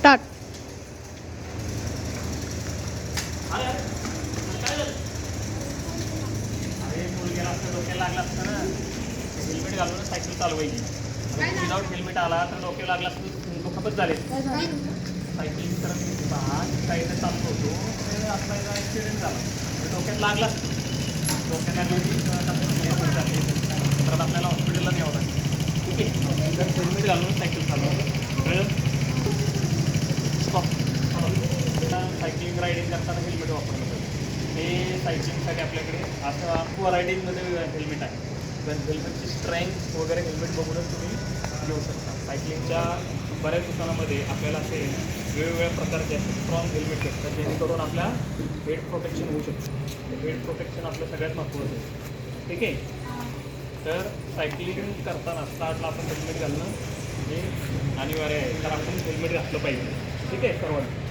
Start अरे अरे असतं डोक्याला लागला असतं ना हेल्मेट घालून सायकल चालवायची विदाऊट हेल्मेट आला तर डोके लागला तर दुखापत झाले सायकलिंग करत होता. साईडने चालतो होतो ते आपला ॲक्सिडेंट झाला तर डोक्यात लागला असतं डोक्यात लागल्याची तर आपल्याला हॉस्पिटलला न्यावं लागेल ठीक आहे तर हेल्मेट घालून सायकल चालवा कळलं स्टॉप सायकलिंग रायडिंग करताना हेल्मेट वापरलं पाहिजे हे सायकलिंगसाठी आपल्याकडे असं अक्वा रायडिंगमध्ये हेल्मेट आहे. पण हेल्मेटची स्ट्रेंथ वगैरे हेल्मेट बघूनच तुम्ही घेऊ शकता. सायकलिंगच्या बऱ्याच दुकानामध्ये आपल्याला असे वेगवेगळ्या प्रकारचे असे स्ट्रॉंग हेल्मेट भेटतात. जेणेकरून आपल्या हेड प्रोटेक्शन होऊ शकतं. हेड प्रोटेक्शन आपलं सगळ्यात महत्त्वाचं आहे. ठीक आहे? तर सायकलिंग करताना स्टार्टला आपण हेल्मेट घालणं हे अनिवार्य आहे. तर आपण हेल्मेट घातलं पाहिजे. ठीक आहे सर्वांनी?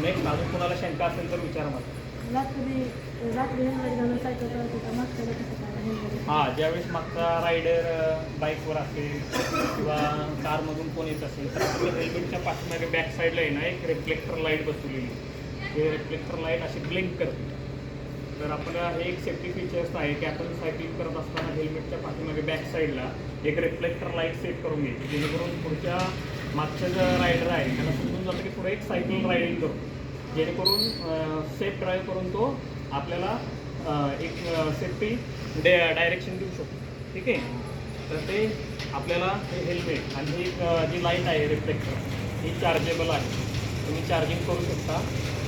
नेक्स्ट अजून कोणाला शंका असेल तर विचारा मला. रात्री रात्री हेल्मेट घालून सायकल चालत होता मागच्याला कसं काय हेल्मेट हां ज्यावेळेस मागचा रायडर बाईकवर असेल किंवा कारमधून कोण येत असेल तर आपल्या हेल्मेटच्या पाठीमागे बॅक साईडला आहे ना एक रिफ्लेक्टर लाइट बसवलेली. ते रिफ्लेक्टर लाइट अशी ब्लिंक करते. तर आपलं हे एक सेफ्टी फीचर्स आहे की आपण सायकलिंग करत असताना हेल्मेटच्या पाठीमागे बॅक साईडला एक रिफ्लेक्टर लाइट सेट करून घ्यायची जेणेकरून पुढच्या मागच्या जो रायडर आहे त्याला समजून जातं की पुढे एक सायकल रायडिंग करतो. जेणेकरून सेफ ड्राईव्ह करून तो आपल्याला एक सेफ्टी डे डायरेक्शन देऊ शकतो. ठीक आहे? तर ते आपल्याला हे हेल्मेट आणि ही एक, जी लाइट आहे रिफ्लेक्टर ही चार्जेबल आहे. तुम्ही चार्जिंग करू शकता.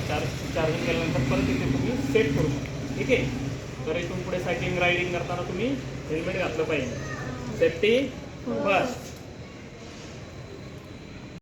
चार्ज चार्जिंग केल्यानंतर परत तिथे तुम्ही सेट करू शकता. ठीक आहे? तर इथून पुढे सायकलिंग रायडिंग करताना तुम्ही हेल्मेट घातलं पाहिजे. Safety first